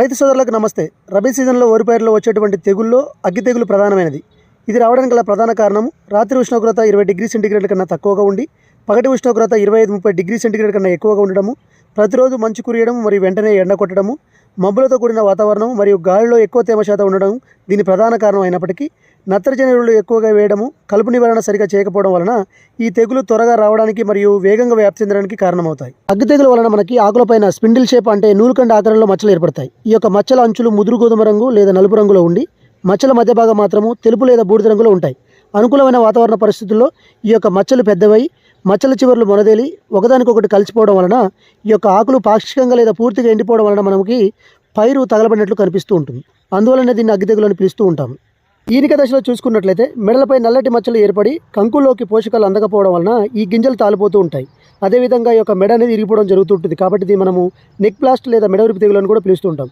రైతు సోదరులకు నమస్తే. రబీ సీజన్లో వరి పైరులో వచ్చేటువంటి తెగుల్లో అగ్గి తెగులు ప్రధానమైనది. ఇది రావడానికి గల ప్రధాన కారణం రాత్రి ఉష్ణోగ్రత ఇరవై డిగ్రీ సెంటీగ్రేడ్ కన్నా తక్కువగా ఉండి పగటి ఉష్ణోగ్రత ఇరవై ఐదు ముప్పై డిగ్రీ సెంటీగ్రేడ్ కన్నా ఎక్కువగా ఉండడము. ప్రతిరోజు మంచు కురియడం మరియు వెంటనే ఎండ కొట్టడము మబ్బులతో కూడిన వాతావరణం మరియు గాలిలో ఎక్కువ తేమ శాతం ఉండడం దీని ప్రధాన కారణం అయినప్పటికీ నత్రజని ఎరువులు ఎక్కువగా వేయడము కలుపు నివారణ సరిగా చేయకపోవడం వలన ఈ తెగులు త్వరగా రావడానికి మరియు వేగంగా వ్యాప్తి చెందడానికి కారణమవుతాయి. అగ్గి తెగులు వలన మనకి ఆకులపైన స్పిండిల్ షేప్ అంటే నూలుకండ ఆకారంలో మచ్చలు ఏర్పడతాయి. ఈ యొక్క మచ్చల అంచులు ముదురు గోధుమ రంగు లేదా నలుపు రంగులో ఉండి మచ్చల మధ్య భాగం మాత్రము తెలుపు లేదా బూడిద రంగులో ఉంటాయి. అనుకూలమైన వాతావరణ పరిస్థితుల్లో ఈ యొక్క మచ్చలు పెద్దవై మచ్చల చివర్లు మొనదేలి ఒకదానికొకటి కలిసిపోవడం వలన ఈ యొక్క ఆకులు పాక్షికంగా లేదా పూర్తిగా ఎండిపోవడం వలన మనకి పైరు తగలబడినట్లు కనిపిస్తూ ఉంటుంది. అందువలన దీన్ని అగ్గి తెగులు అని పిలుస్తూ ఉంటాము ఈనిక దశలో చూసుకున్నట్లయితే మెడలపై నల్లటి మచ్చలు ఏర్పడి కంకుల్లోకి పోషకాలు అందకపోవడం వలన ఈ గింజలు తాలిపోతూ ఉంటాయి. అదేవిధంగా ఈ యొక్క మెడ అనేది ఇరిగిపోవడం జరుగుతుంటుంది కాబట్టి దీన్ని మనము నెక్ ప్లాస్ట్ లేదా మెడ ఉరిపి తెగులు అని కూడా పిలుస్తూ ఉంటాం.